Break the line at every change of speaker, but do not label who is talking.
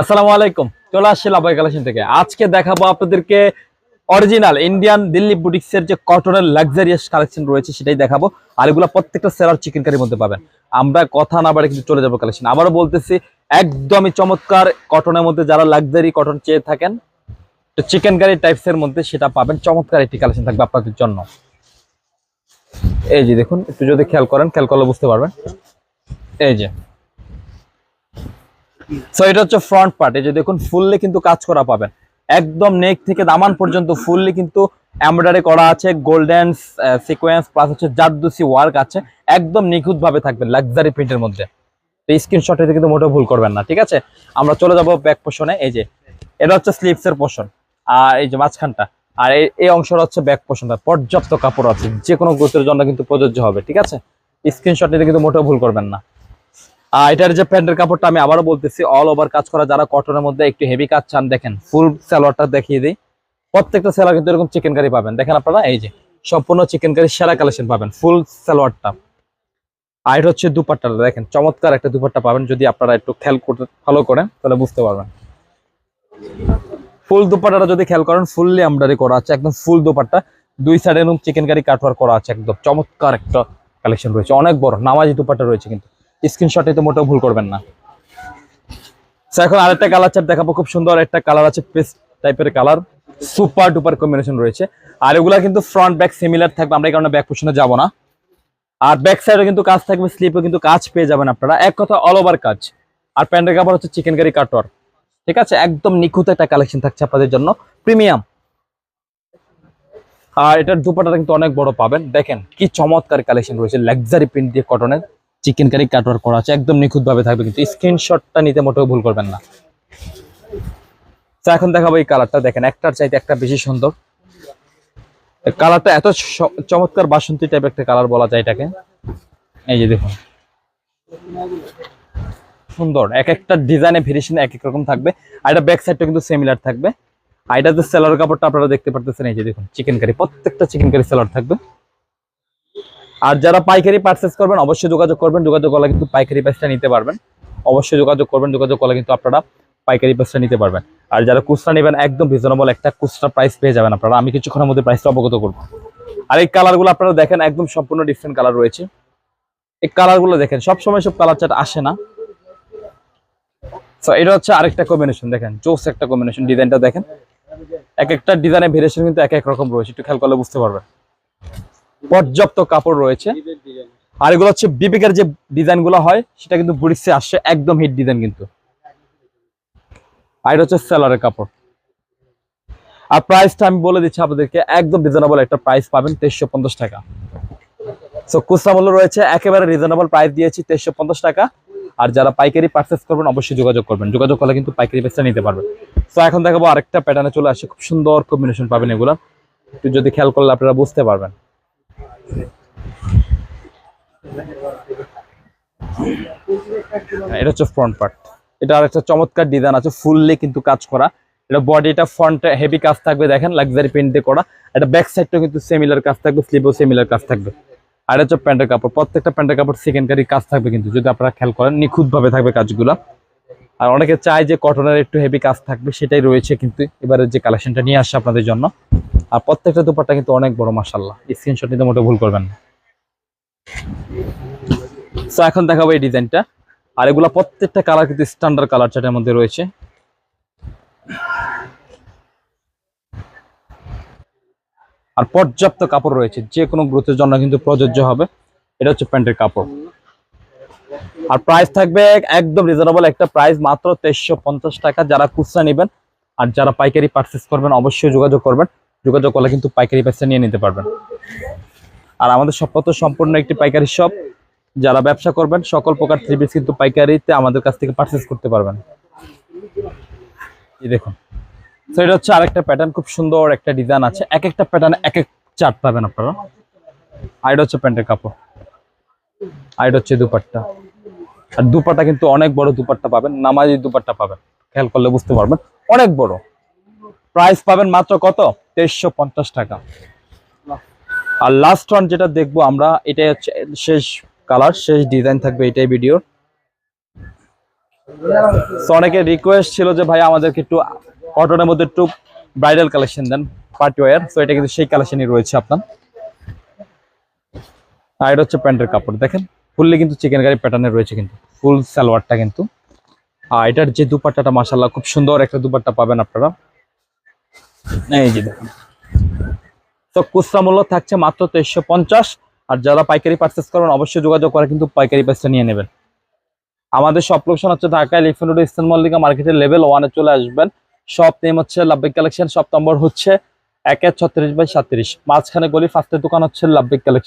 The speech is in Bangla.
আসসালামু আলাইকুম, চলে আসছি লাভাই কালেকশন থেকে। আজকে দেখাবো আপনাদেরকে অরিজিনাল ইন্ডিয়ান দিল্লি বুটিক্সের যে কটনের লাক্সারিয়াস কালেকশন রয়েছে, সেটাই দেখাবো। আর এগুলো প্রত্যেকটা সেলার চিকেন কারির মধ্যে পাবেন। আমরা কথা না বাড়ে কিন্তু চলে যাব কালেকশন আবারও বলতেছি, একদমই চমৎকার কটনের মধ্যে যারা লাক্সারি কটন চেয়ে থাকেন, তো চিকেন কারি টাইপসের মধ্যে সেটা পাবেন। চমৎকার একটি কালেকশন থাকবে আপনাদের জন্য। এই যে দেখুন, একটু যদি খেয়াল করেন, খেয়াল করলে বুঝতে পারবেন। এই যে সো এটা হচ্ছে ফ্রন্ট পার্ট এই যে দেখুন ফুললি কিন্তু কাজ করা পাবেন। একদম নেক থেকে দামান পর্যন্ত ফুললি কিন্তু এমব্রয়ডারি করা আছে গোল্ডেন সিকোয়েন্স প্লাস হচ্ছে জারদুসি ওয়ার্ক আছে। একদম নিখুঁত ভাবে থাকবে লাক্সারি প্রিন্টের মধ্যে। তো স্ক্রিনশট এটা কিন্তু মোটেও ভুল করবেন না, ঠিক আছে? আমরা চলে যাব ব্যাক পোষণে এই যে, এটা হচ্ছে স্লিপস এর পোষণ আর এই যে মাঝখানটা। আর এই- অংশটা হচ্ছে ব্যাক পোষণটা পর্যাপ্ত কাপড় আছে। যে কোনো গোত্রের জন্য কিন্তু প্রযোজ্য হবে, ঠিক আছে? স্ক্রিনশট নিতে কিন্তু মোটেও ভুল করবেন না। এটার যে প্যান্টের কাপড়টা আমি আবারও বলতেছি অল ওভার কাজ করা যারা কটনের মধ্যে একটু হেভি কাজ চান, দেখেন ফুল সালোয়ারটা দেখিয়ে দিই। প্রত্যেকটা সেলার কিন্তু এরকম চিকেন কারি পাবেন। দেখেন আপনারা, এই যে সম্পূর্ণ চিকেন কারি সেরা কালেকশন পাবেন ফুল সালোয়ারটা। আর এটা হচ্ছে দুপাট্টাটা দেখেন চমৎকার একটা দুপাট্টা পাবেন, যদি আপনারা একটু খেয়াল করতে ফলো করেন, তাহলে বুঝতে পারবেন। ফুল দুপাট্টাটা যদি খেয়াল করেন ফুললি এমব্রয়ডারি করা আছে, একদম ফুল দুপাট্টা। দুই সাইডে এরকম চিকেন কারি কাটওয়ার করা আছে, একদম চমৎকার একটা কালেকশন রয়েছে, অনেক বড়, নামাজি দুপাট্টা রয়েছে কিন্তু। স্ক্রিনশটে তো মোটেও ভুল করবেন না। So, এখন আরেকটা কালার চার্ট দেখাবো খুব সুন্দর একটা কালার আছে পেস্ট টাইপের কালার সুপার ডুপার কম্বিনেশন রয়েছে। আর এগুলা কিন্তু ফ্রন্ট ব্যাক সিমিলার থাকবে আমরা এই কারণে ব্যাক পোশনে যাব না। আর ব্যাক সাইডে কিন্তু কাজ থাকবে স্লিপে কিন্তু কাজ পেয়ে যাবেন আপনারা। এক কথা অল ওভার কাজ। আর প্যান্টের কাপড় হচ্ছে চিকেন কারি কাটোয়ার ঠিক আছে? একদম নিখুঁত একটা কালেকশন থাকছে আপনাদের জন্য। প্রিমিয়াম আর এটার দুপাটা কিন্তু অনেক বড় পাবেন। দেখেন কি চমৎকার কালেকশন রয়েছে লাক্সারি প্রিন্ট দিয়ে কটনের চিকেন কারি কাটওয়ার করা আছে, একদম নিখুঁত ভাবে থাকবে, কিন্তু স্ক্রিনশটটা নিতে মোটেও ভুল করবেন না। এখন দেখাবো এই কালারটা দেখেন, একটার চাইতে একটা বেশি সুন্দর। কালারটা এত চমৎকার বাসন্তী টাইপের একটা কালার বলা যায় এটাকে। এই যে দেখুন। সুন্দর, এক একটা ডিজাইনে ভেরিয়েশন এক এক রকম থাকবে, আর এটা ব্যাক সাইডটা কিন্তু সিমিলার থাকবে। আর এটা যে সেলার কাপড়টা আপনারা দেখতে পারতেছেন, এই যে দেখুন চিকেন কারি প্রত্যেকটা চিকেন কারি সেলার থাকবে। আর যারা পাইকারি পারচেস করবেন, অবশ্যই যোগাযোগ করবেন। যোগাযোগ করলে কিন্তু পাইকারি প্রাইসটা নিতে পারবেন। অবশ্যই যোগাযোগ করবেন। যোগাযোগ করলে কিন্তু আপনারা পাইকারি প্রাইসটা নিতে পারবেন। আর যারা খুচরা নেবেন, একদম রিজনেবল একটা খুচরা প্রাইস পেয়ে যাবেন আপনারা। আমি কিছুক্ষণের মধ্যে প্রাইসটা অবগত করব। আর এই কালারগুলো আপনারা দেখেন, একদম সম্পূর্ণ ডিফারেন্ট কালার রয়েছে। এই কালারগুলো দেখেন সবসময় সব কালার চার্ট আসে না। তো এটা হচ্ছে আরেকটা কম্বিনেশন দেখেন, জোস একটা কম্বিনেশন ডিজাইনটা দেখেন। এক একটা ডিজাইনের ভেরিয়েশন কিন্তু এক এক রকম রয়েছে। একটু খেয়াল করলে বুঝতে পারবেন। পর্যাপ্ত কাপড় রয়েছে। আর এগুলো হচ্ছে বিবেকের যে ডিজাইনগুলো হয়, সেটা কিন্তু বুড়িসে আসছে, একদম হিট ডিজাইন কিন্তু। আর এটা হচ্ছে সেলারের কাপড়। আর প্রাইসটা আমি বলে দিচ্ছি আপনাদেরকে, একদম রিজনেবল একটা প্রাইস পাবেন তেইশশো পঞ্চাশ টাকা। সো খুচরা মূল্য রয়েছে, একেবারে রিজনেবল প্রাইস দিয়েছি তেইশশো পঞ্চাশ টাকা। আর যারা পাইকারি পার্চেস করবেন, অবশ্যই যোগাযোগ করবেন। যোগাযোগ করলে কিন্তু পাইকারি প্রাইসটা নিতে পারবেন। তো এখন দেখাবো আরেকটা প্যাটার্নে চলে আসছে খুব সুন্দর কম্বিনেশন পাবেন এগুলো। একটু যদি খেয়াল করলে আপনারা বুঝতে পারবেন। এটা হচ্ছে ফ্রন্ট পার্ট এটা আর একটা চমৎকার ডিজাইন আছে ফুললি কিন্তু কাজ করা। এটা বডিটা ফ্রন্ট হেভি কাজ থাকবে, দেখেন লাক্সারি প্রিন্ট করা। এটা ব্যাক সাইডটা কিন্তু সিমিলার কাজ থাকবে স্লিপও সিমিলার কাজ থাকবে। আর হচ্ছে প্যান্টের কাপড়। প্রত্যেকটা প্যান্টের কাপড় সেকেন্ডারি কাজ থাকবে কিন্তু, যদি আপনারা খেয়াল করেন নিখুঁত ভাবে থাকবে কাজগুলো। আর অনেকে চায় যে কটনের একটু হেভি কাজ থাকবে, সেটাই রয়েছে কিন্তু এবারে যে কালেকশনটা নিয়ে আসছে আপনাদের জন্য। আর প্রত্যেকটা দুপাট্টা কিন্তু অনেক বড় মাসাল্লাহ স্ক্রিনশট নিতে মোটে ভুল করবেন না। সো এখন দেখাবো এই ডিজাইনটা। আর এগুলা প্রত্যেকটা কালার কিন্তু স্ট্যান্ডার্ড কালার চার্টের মধ্যে রয়েছে। আর পর্যাপ্ত কাপড় রয়েছে। যে কোনো গ্রোথের জন্য কিন্তু প্রযোজ্য হবে। এটা হচ্ছে প্যান্টের কাপড়। আর প্রাইস থাকবে একদম রিজনেবল একটা প্রাইস মাত্র তেইশশো টাকা। যারা খুচরা নেবেন আর যারা পাইকারি পারচেস করবেন, অবশ্যই যোগাযোগ করবেন। যোগাযোগ করলে কিন্তু পাইকারি পয়সা নিয়ে নিতে পারবেন। আর আমাদের সব তো সম্পূর্ণ একটি পাইকারি শপ যারা ব্যবসা করবেন, সকল প্রকার থ্রি পিস কিন্তু পাইকারিতে আমাদের কাছ থেকে পারচেস করতে পারবেন। এই দেখুন। তো এটা হচ্ছে আরেকটা প্যাটার্ন খুব সুন্দর একটা ডিজাইন আছে। এক একটা প্যাটার্ন এক এক চার্ট পাবেন আপনারা। আর এটা হচ্ছে প্যান্টের কাপড়। আর এটা হচ্ছে দুপাট্টা। আর দুপাট্টা কিন্তু অনেক বড় দুপাট্টা পাবেন, নামাজি দুপাট্টা পাবেন। খেয়াল করলে বুঝতে পারবেন, অনেক বড়। প্রাইস পাবেন মাত্র কত? তেইশশো পঞ্চাশ টাকা। আর লাস্ট ওয়ান যেটা দেখব আমরা, এটাই হচ্ছে শেষ কালার শেষ ডিজাইন থাকবে এটাই ভিডিওর অনেকের রিকোয়েস্ট ছিল যে ভাই আমাদেরকে একটু কটনের মধ্যে একটু bridal collection then party wear তো এটা কিন্তু সেই কালেকশনই রয়েছে আপনার। আর এটা হচ্ছে প্যান্টের কাপড়, দেখেন। ফুললি কিন্তু চিকেন কারি প্যাটার্নে রয়েছে কিন্তু। ফুল সালোয়ারটা কিন্তু। আর এটার যে দুপাট্টাটা মাসাল্লাহ খুব সুন্দর একটা দুপাট্টা পাবেন আপনারা। এই তো খুচরা মূল্য থাকছে মাত্র তেইশশো পঞ্চাশ। আর যারা পাইকারি পার্চেস করবেন অবশ্যই যোগাযোগ করে, কিন্তু পাইকারি প্রাইসটা নিয়ে নেবেন। আমাদের সব লোকশন হচ্ছে Dhaka elephant road eastern Mallika মার্কেটের লেভেল ওয়ানে চলে আসবেন। সব নেম হচ্ছে লাভবিক কালেকশন সব নম্বর হচ্ছে এক এক ছত্রিশ বাই সাত্রিশ। মাঝখানে গলি ফার্স্টের দোকান হচ্ছে লাভবিক কালেকশন